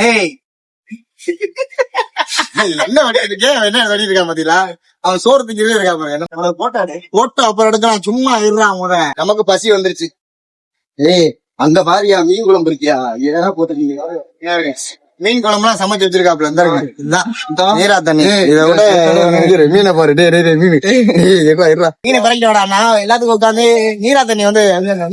டேய் என்ன இருக்கேன் அவன் என்ன இருக்கான் பாத்தீங்களா அவன் சோறு திங்கிறதே இருக்கா பாருங்க என்ன போட்டாடு போட்டோ அப்புறம் எடுக்கலாம் சும்மா இருறான் முத நமக்கு பசி வந்துருச்சு ஏய் அங்க பாரியா மீன் குழம்பு இருக்கியா ஏதா போட்டுருக்கீங்க மீன் குழம்புலாம் சமைச்சு வச்சிருக்காப்ல இருந்தா நீரா தண்ணி இதை விட மீனை பாரு டே டே மீன் மீனை பறக்கிட்டு வாடா நான் எல்லாத்துக்கும் உட்காந்து நீரா தண்ணி வந்து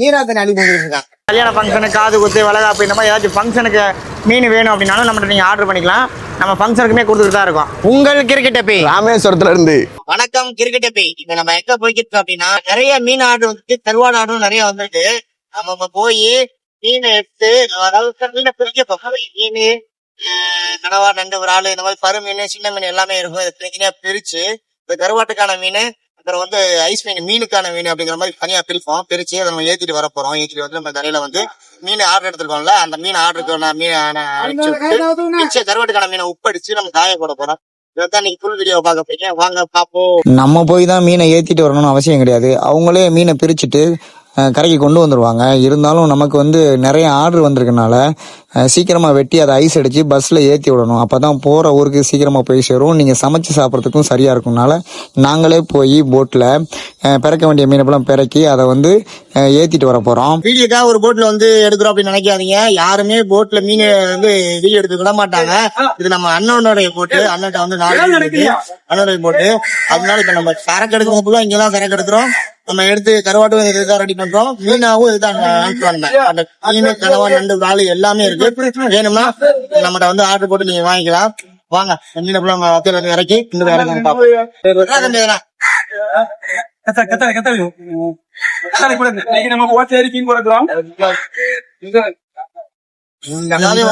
நீரா தண்ணி அடி போட்டுருக்கான் கல்யாண ஃபங்க்ஷனுக்கு காது குத்து வளகாப்பு இந்த மாதிரி ஏதாச்சும் ஃபங்க்ஷனுக்கு மீன் வேணும் அப்படின்னாலும் நம்மகிட்ட நீங்க ஆர்டர் பண்ணிக்கலாம். நம்ம ஃபங்க்ஷனுக்குமே கொடுத்துட்டு தான் இருக்கோம். உங்கள் கிரிக்கெட் பே ராமேஸ்வரத்துல இருந்து. வணக்கம் கிரிக்கெட் பே இப்ப நம்ம எங்க போய்கிட்டு அப்படின்னா நிறைய மீன் ஆர்டர் வந்துட்டு கருவாடு ஆர்டரும் நிறைய வந்துட்டு நம்ம நம்ம போய் மீனை எடுத்து அதாவது மீனை பிரிக்க மீன் கனவா நண்டு ஒரு ஆளு இந்த மாதிரி பரு மீன் சின்ன மீன் எல்லாமே இருக்கும். இதை தனித்தனியா பிரிச்சு இந்த கருவாட்டுக்கான மீன் அப்புறம் வந்து ஐஸ் மீன் மீனுக்கான மீன் அப்படிங்கிற மாதிரி தனியா பிரிப்போம். பிரிச்சு அதை நம்ம ஏத்திட்டு வர போறோம். ஏத்திட்டு வந்து நம்ம தலையில வந்து மீன் ஆர்டர் எடுத்துருக்கோம்ல அந்த மீன் ஆர்டருக்கான மீன் அடிச்சு விட்டு கருவாட்டுக்கான மீனை உப்படிச்சு நம்ம காய போட பாப்போம் நம்ம போய் தான் மீனை ஏத்திட்டு வரணும்னு அவசியம் கிடையாது. அவங்களே மீனை பிரிச்சுட்டு கரைக்கு கொண்டு வந்துருவாங்க. இருந்தாலும் நமக்கு வந்து நிறைய ஆர்டர் வந்திருக்கனால அஹ், சீக்கிரமா வெட்டி அதை ஐஸ் அடிச்சு பஸ்ல ஏத்தி விடணும். அப்பதான் போற ஊருக்கு சீக்கிரமா போய் சேரும். நீங்க சமைச்சு சாப்பிட்றதுக்கும் சரியா இருக்கும்னால நாங்களே போய் போட்ல பிறக்க வேண்டிய மீனப்பெல்லாம் பிறக்கி அதை வந்து ஏத்திட்டு வர போறோம். வீடியோக்காக ஒரு போட்ல வந்து எடுக்கிறோம் அப்படின்னு நினைக்காதீங்க. யாருமே போட்ல மீன் வந்து வீடியோ எடுத்து விட மாட்டாங்க. இது நம்ம அண்ணனுடைய போட்டு அண்ணன்ட்ட வந்து நாலு. அண்ணனுடைய போட்டு அதனால இப்ப நம்ம சரக்கு எடுக்கும் போது இங்கதான் சரக்கு எடுக்கிறோம். நம்ம எடுத்து கருவாட்டும் இதுதான் ரெடி பண்றோம்? மீனாவும் இதுதான் மீன் கனவா நண்டு வாழை எல்லாமே இருக்கு. வேணும்னா நம்மகிட்ட வந்து ஆர்டர் போட்டு நீங்க வாங்கிக்கலாம். வாங்க. மீனை நம்ம வத்தியில இறக்கி இந்த இறக்கி பார்ப்போம்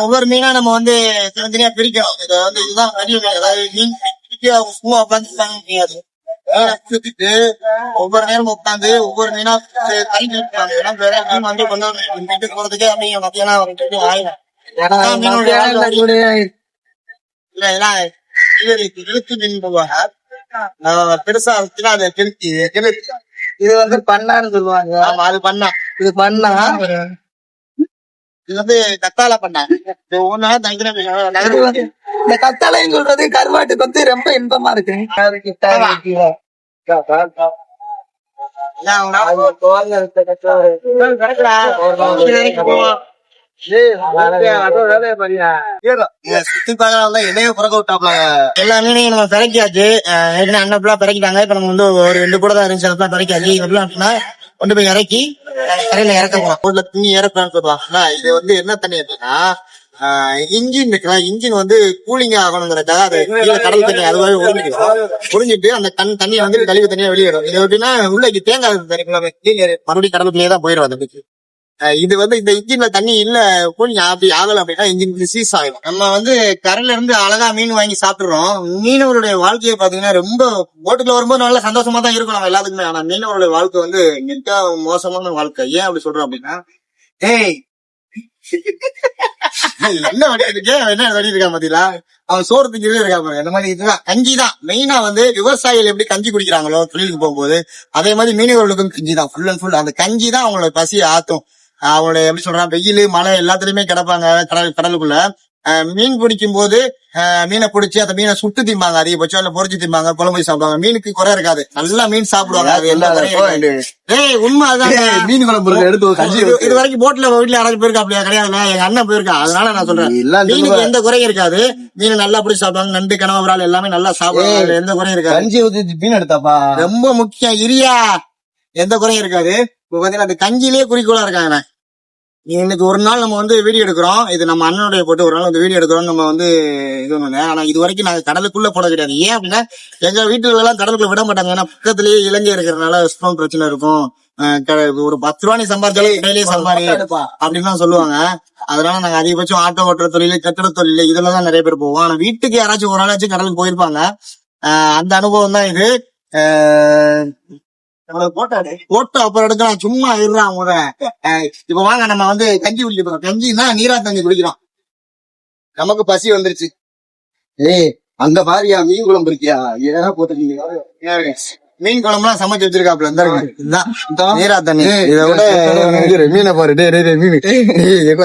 ஒவ்வொரு மீனா நம்ம வந்து தனித்தனியா பிரிக்கிறோம். இதை வந்து இதுதான் மீன். சும்மா உட்காந்து சுத்திட்டு ஒவ்வொரு நேரம் உட்காந்து ஒவ்வொரு மீனா வேற வந்து கொண்டு வீட்டுக்கு போறதுக்கே அப்படியே மத்தியானம் ஆயிடும் வாழ்க்கை இல்ல ஏன்னா இது இழுத்து மீன் போவாங்க ஆஹ் பெருசா வச்சுன்னா அது கிழத்தி இது வந்து பண்ணான்னு சொல்லுவாங்க. ஆமா அது பண்ணா. இது பண்ணா இது வந்து கத்தால பண்ணா. இது ஒன்னா தங்கின இந்த கத்தாழைன்னு சொல்றது கருவாட்டுக்கு வந்து ரொம்ப இன்பமா இருக்கு. இணைய புறக்க விட்டாப்ல. எல்லா மீனையும் நம்ம பிறக்கியாச்சு. ஏற்கனவே அண்ணன் பிறக்கிட்டாங்க. இப்ப நம்ம வந்து ஒரு ரெண்டு கூட தான் இருந்துச்சு. பிறக்கியாச்சு. அப்படின்னா கொண்டு போய் இறக்கி கரையில இறக்க தண்ணி இறக்கலாம்னு சொல்லுவாங்க இது வந்து என்ன தண்ணி அப்படின்னா இன்ஜின் இருக்குல்ல இன்ஜின் வந்து கூலிங் ஆகணுங்கிறதுக்காக அது கீழே கடல் தண்ணி அதுவாகவே உறிஞ்சிடும் உறிஞ்சிட்டு அந்த தண்ணி தண்ணியை வந்து கழிவு தண்ணியா வெளியிடும். இது எப்படின்னா உள்ளே தேங்காய் தண்ணி கீழே மறுபடியும் கடலுக்குள்ளேயே தான் போயிடும் அந்த அஹ் இது வந்து இந்த இன்ஜின்ல தண்ணி இல்ல கூலிங் அப்படி ஆகல அப்படின்னா இன்ஜின் சீஸ் ஆகும் நம்ம வந்து கரையில இருந்து அழகா மீன் வாங்கி சாப்பிடுறோம். மீனவருடைய வாழ்க்கையை பாத்தீங்கன்னா ரொம்ப போட்டுக்குள்ள வரும்போது நல்ல சந்தோஷமா தான் இருக்கும் நம்ம எல்லாத்துக்குமே. ஆனா மீனவருடைய வாழ்க்கை வந்து மிக மோசமான வாழ்க்கை. ஏன் அப்படி சொல்றோம் அப்படின்னா ஏய் என்ன பண்ணிட்டு அவன் என்ன பண்ணிட்டு பாத்தீங்களா? அவன் சோறு திங்கிறதே இருக்கா பாருங்க. இந்த மாதிரி இதுதான். கஞ்சி தான். மெயினா வந்து விவசாயிகள் எப்படி கஞ்சி குடிக்கிறாங்களோ தொழிலுக்கு போகும்போது அதே மாதிரி மீனவர்களுக்கும் கஞ்சி தான். ஃபுல் அண்ட் ஃபுல் அந்த கஞ்சி தான் அவங்களோட பசியை ஆத்தும் அவங்களோட எப்படி சொல்றான் வெயில் மழை எல்லாத்துலயுமே கிடப்பாங்க கடல் கடலுக்குள்ள. மீன் பிடிக்கும் போது மீனை பிடிச்சி அந்த மீனை சுட்டு திம்பாங்க அதிகபட்சம் இல்ல பொரிச்சு திம்பாங்க குழம்பு சாப்பிடுவாங்க. மீனுக்கு குறை இருக்காது. நல்லா மீன் சாப்பிடுவாங்க. அது. ஏய் உண்மை அதான் மீன் குழம்பு எடுத்து இது- வரைக்கும் போட்ல வீட்டுல யாராச்சும் போயிருக்கா? அப்படியா? கிடையாதுல்ல. எங்க அண்ணன் போயிருக்கா? அதனால நான் சொல்றேன். மீனுக்கு எந்த குறையும் இருக்காது. மீன் நல்லா பிடிச்சி சாப்பிடுவாங்க. நண்டு கனவா விரால் எல்லாமே நல்லா சாப்பிடுவாங்க. எந்த குறையும் இருக்காது. கஞ்சி ஊத்தி மீன் எடுத்தாப்பா? ரொம்ப முக்கியம். இரியா. எந்த குறையும் இருக்காது. இப்ப பாத்தீங்கன்னா அந்த கஞ்சிலேயே குறிக்கோளா இருக்காங்க இன்னைக்கு ஒரு நாள் நம்ம வந்து வீடியோ எடுக்கிறோம். இது நம்ம அண்ணனுடைய போட்டு ஒரு நாள் வந்து வீடியோ எடுக்கிறோம் நம்ம வந்து இது ஒண்ணு ஆனா இது வரைக்கும் நாங்க கடலுக்குள்ள போட கிடையாது. ஏன் அப்படின்னா எங்க வீட்டுல எல்லாம் கடலுக்குள்ள விட மாட்டாங்க. ஏன்னா பக்கத்துலயே இலங்கை இருக்கிறதுனால ஸ்டோன் பிரச்சனை இருக்கும். ஒரு பத்து ரூபா நீ சம்பாதிச்சாலும் இடையிலேயே சம்பாதி அப்படின்னு சொல்லுவாங்க. அதனால நாங்க அதிகபட்சம் ஆட்டோ ஓட்டுற தொழில் கட்டட தொழில் இதுல தான் நிறைய பேர் போவோம். ஆனா வீட்டுக்கு யாராச்சும் ஒரு நாளாச்சும் கடலுக்கு போயிருப்பாங்க. அந்த அனுபவம் தான் இது. போட்டோ அப்புறம் எடுக்கலாம் சும்மா இருறான் முத. இப்ப வாங்க நம்ம வந்து கஞ்சி குடிக்க போறோம். கஞ்சின்னா நீரா தண்ணி குடிக்கிறோம். நமக்கு பசி வந்துருச்சு. ஏய் அங்க பாரியா மீன் குழம்பு இருக்கியா? ஏதா போட்டுருக்கீங்க மீன் குழம்புலாம் சமைச்சு வச்சிருக்காப்ல இருந்தா நீரா தண்ணி. இதை விட மீனை பாரு. டே டே மீன்.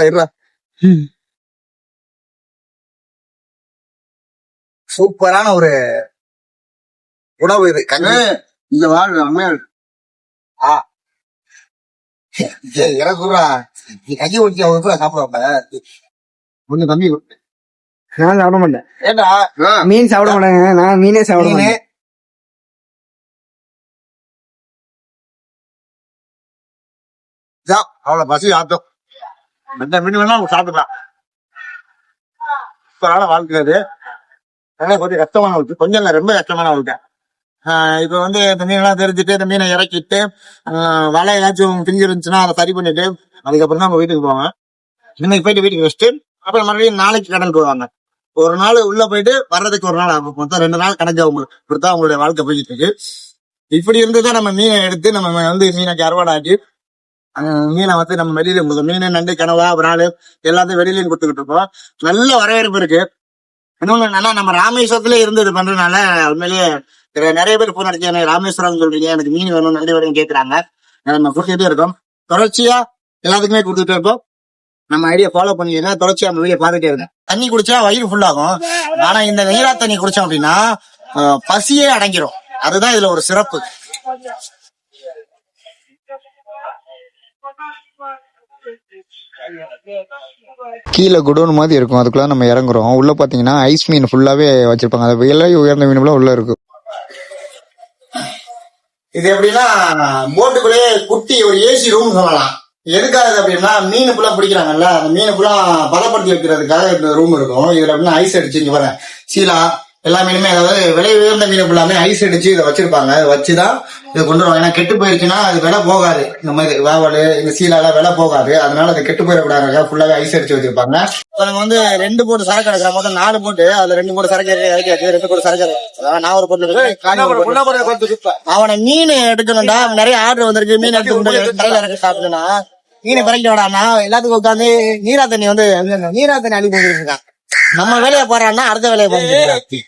இருறா சூப்பரான ஒரு உணவு இது. கஞ்சி. இந்த வாழ் அம்மையார். ஆ எனக்கு சொல்றா நீ கஞ்சி ஊற்றி அவங்க கூட சாப்பிடுவாங்க ஒண்ணு கம்மி கொடு. நான் சாப்பிட மாட்டேன் ஏண்டா மீன் சாப்பிட மாட்டேங்க நான் மீனே சாப்பிட மாட்டேன் அவ்வளவு பசி ஆட்டம் எந்த மீன் வேணா அவங்க சாப்பிட்டுக்கலாம் சூப்பரான வாழ்க்கை கொஞ்சம் கஷ்டமான வாழ்க்கை கொஞ்சம் ரொம்ப கஷ்டமான வாழ்க்கை இப்ப வந்து இந்த மீனெல்லாம் தெரிஞ்சுட்டு இந்த மீனை இறக்கிட்டு வலை ஏதாச்சும் பிஞ்சு இருந்துச்சுன்னா அதை சரி பண்ணிட்டு அதுக்கப்புறம் தான் அவங்க வீட்டுக்கு போவாங்க. இன்னைக்கு போயிட்டு வீட்டுக்கு வச்சுட்டு அப்புறம் மறுபடியும் நாளைக்கு கடலுக்கு போவாங்க ஒரு நாள் உள்ள போயிட்டு வர்றதுக்கு ஒரு நாள் ஆகும். மொத்தம் ரெண்டு நாள் கணக்கு அவங்களுக்கு இப்படித்தான் அவங்களுடைய வாழ்க்கை போயிட்டு இருக்கு. இப்படி இருந்துதான் நம்ம மீனை எடுத்து நம்ம வந்து மீனைக்கு அறுவடை ஆக்கி அந்த மீனை வந்து நம்ம வெளியில மீன் நண்டு கனவா நாள் எல்லாத்தையும் வெளியிலயும் கொடுத்துக்கிட்டு இருக்கோம். நல்ல வரவேற்பு இருக்கு. இன்னொன்னு என்னன்னா நம்ம ராமேஸ்வரத்துல இருந்து இது பண்றதுனால உண்மையிலேயே நிறைய பேர் போன் அடிச்சு எனக்கு ராமேஸ்வரம் சொல்றீங்க எனக்கு மீன் வேணும் நண்டு வேணும் கேட்கறாங்க நம்ம கொடுத்துட்டே இருக்கோம். தொடர்ச்சியா எல்லாத்துக்குமே கொடுத்துட்டே இருக்கோம். நம்ம ஐடியா ஃபாலோ பண்ணீங்கன்னா தொடர்ச்சியா நம்ம வீடியோ பார்த்துட்டே இருக்கேன் தண்ணி குடிச்சா வயிறு ஃபுல்லாகும் ஆனா இந்த நீரா தண்ணி குடிச்சோம் அப்படின்னா பசியே அடங்கிரும். அதுதான் இதுல ஒரு சிறப்பு. கீழே குடோன் மாதிரி இருக்கும். அதுக்குள்ள நம்ம இறங்குறோம். உள்ள பாத்தீங்கன்னா ஐஸ் மீன் ஃபுல்லாவே வச்சிருப்பாங்க. அது விலை உயர்ந்த மீன் உள்ள இருக்கும் இது எப்படின்னா போட்டுக்குள்ளேயே குட்டி ஒரு ஏசி ரூம் சொல்லலாம். எதுக்காக அப்படின்னா மீன் ஃபுல்லா பிடிக்கிறாங்கல்ல அந்த மீன் ஃபுல்லா பலப்படுத்தி வைக்கிறதுக்காக இந்த ரூம் இருக்கும். இதுல அப்படின்னா ஐஸ் அடிச்சு இங்க வரேன் சீலா எல்லா மீனுமே அதாவது விலை உயர்ந்த மீன் ஃபுல்லாமே ஐஸ் அடிச்சு இதை வச்சிருப்பாங்க. அதை வச்சுதான் இதை கொண்டு வருவாங்க. ஏன்னா கெட்டு போயிருச்சுன்னா அது விலை போகாது. இந்த மாதிரி வேவல் இந்த சீலால விலை போகாது. அதனால அது கெட்டு போயிடக்கூடாது ஃபுல்லாவே ஐஸ் அடிச்சு வச்சிருப்பாங்க. நம்ம வந்து ரெண்டு போட்டு சரக்கு எடுக்கிறோம் மொத்தம் நாலு போட்டு அதுல ரெண்டு போட்டு சரக்கு இறக்கி ரெண்டு போட்டு சரக்கு. அதாவது நான் ஒரு போட்டு. அவனை மீன் எடுக்கணும்டா. நிறைய ஆர்டர் வந்திருக்கு. மீன் எடுத்து கடையில இறக்கி சாப்பிட்டுனா மீனை பறக்க விடானா எல்லாத்துக்கும் உட்காந்து நீரா தண்ணி வந்து நீரா தண்ணி போட்டுட்டு இருக்கான். நம்ம வேலையை போறான்னா அடுத்த வேலையை பண்ணிட்டு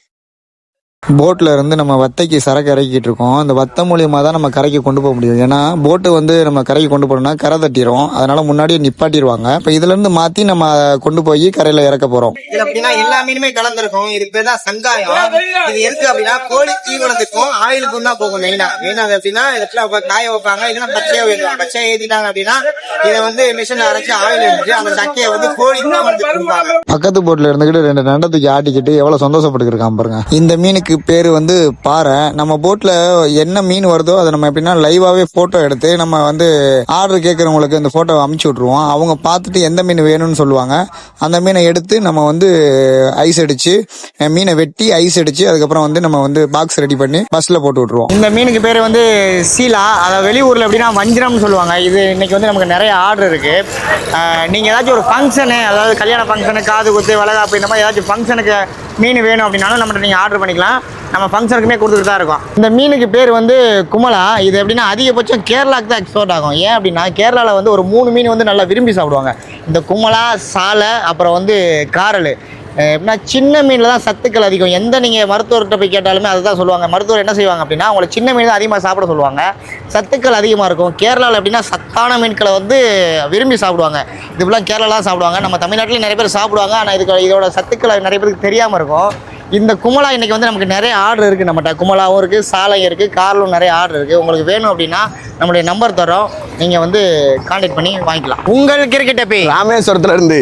போட்ல இருந்து நம்ம வத்தைக்கு சரக்கு இறக்கிட்டு இருக்கோம். அந்த வத்தை மூலியமா தான் நம்ம கரைக்கு கொண்டு போக முடியும். ஏன்னா போட்டு வந்து நம்ம கரைக்கு கொண்டு போனோம்னா கரை தட்டிரும். அதனால முன்னாடியே நிப்பாட்டிடுவாங்க. இப்ப இதுல இருந்து மாத்தி நம்ம கொண்டு போய் கரையில இறக்க போறோம். இது அப்படின்னா எல்லா மீனுமே கலந்துருக்கும். இதுக்கு பேர் தான் சங்காயம். இது எதுக்கு அப்படின்னா கோழி தீவனத்துக்கும் ஆயிலுக்கும் தான் போகும் மெயினா மெயினா அப்படின்னா இடத்துல காய வைப்பாங்க. இல்லைன்னா பச்சையா வைப்பாங்க பச்சையா ஏத்திட்டாங்க அப்படின்னா இதை வந்து மிஷின் அரைச்சு ஆயில் எடுத்து அந்த சக்கையை வந்து கோழி பக்கத்து போட்ல இருந்துகிட்டு ரெண்டு நண்டத்துக்கு ஆட்டிக்கிட்டு எவ்வளவு சந்தோஷப்பட்டு இருக்கான் பாருங்க. இந்த மீனுக்கு பேர் வந்து பாறை. நம்ம போட்ல என்ன மீன் வருதோ அதை நம்ம எப்படின்னா லைவாவே போட்டோ எடுத்து நம்ம வந்து ஆர்டர் கேட்கறவங்களுக்கு இந்த போட்டோ அமுச்சு விட்ருவோம் அவங்க பார்த்துட்டு எந்த மீன் வேணும்னு சொல்லுவாங்க. அந்த மீனை எடுத்து நம்ம வந்து ஐஸ் அடிச்சு மீனை வெட்டி ஐஸ் அடிச்சு அதுக்கப்புறம் வந்து நம்ம வந்து பாக்ஸ் ரெடி பண்ணி பஸ்ல போட்டு விட்ருவோம் இந்த மீனுக்கு பேர் வந்து சீலா. அதை வெளியூர்ல எப்படின்னா வஞ்சிரம்னு சொல்லுவாங்க. இது இன்னைக்கு வந்து நமக்கு நிறைய ஆர்டர் இருக்கு. நீங்கள் நீங்க ஏதாச்சும் ஒரு ஃபங்க்ஷனு அதாவது கல்யாண ஃபங்க்ஷனு காது குத்து வளகாப்பு இந்த மாதிரி ஏதாச்சும் ஃபங்க்ஷனுக்கு மீன் வேணும் அப்படின்னாலும் நம்மகிட்ட நீங்கள் ஆர்டர் பண்ணிக்கலாம். நம்ம ஃபங்க்ஷனுக்குமே கொடுத்துட்டு தான் இருக்கோம். இந்த மீனுக்கு பேர் வந்து குமலா. இது எப்படின்னா அதிகபட்சம் கேரளாக்கு தான் எக்ஸ்போர்ட் ஆகும். ஏன் அப்படின்னா கேரளாவில் வந்து ஒரு மூணு மீன் வந்து நல்லா விரும்பி சாப்பிடுவாங்க. இந்த குமலா சாலை அப்புறம் வந்து காரல். எப்படின்னா சின்ன மீனில் தான் சத்துக்கள் அதிகம். எந்த நீங்கள் மருத்துவர்கிட்ட போய் கேட்டாலுமே அதுதான் சொல்லுவாங்க. மருத்துவர் என்ன செய்வாங்க அப்படின்னா அவங்கள சின்ன மீன் தான் அதிகமாக சாப்பிட சொல்லுவாங்க. சத்துக்கள் அதிகமாக இருக்கும். கேரளாவில் எப்படின்னா சத்தான மீன்களை வந்து விரும்பி சாப்பிடுவாங்க. இது ஃபுல்லாக கேரளாலாம் சாப்பிடுவாங்க. நம்ம தமிழ்நாட்டில் நிறைய பேர் சாப்பிடுவாங்க. ஆனால் இதுக்கு இதோட சத்துக்கள் நிறைய பேருக்கு தெரியாமல் இருக்கும். இந்த குமலா இன்னைக்கு வந்து நமக்கு நிறைய ஆர்டர் இருக்குது நம்மகிட்ட. குமலாவும் இருக்குது சாலையும் இருக்குது கார்லும் நிறைய ஆர்டர் இருக்குது உங்களுக்கு வேணும் அப்படின்னா நம்மளுடைய நம்பர் தரோம் நீங்கள் வந்து கான்டாக்ட் பண்ணி வாங்கிக்கலாம். உங்கள் கிரிக்கெட்டை போய் ராமேஸ்வரத்துலேருந்து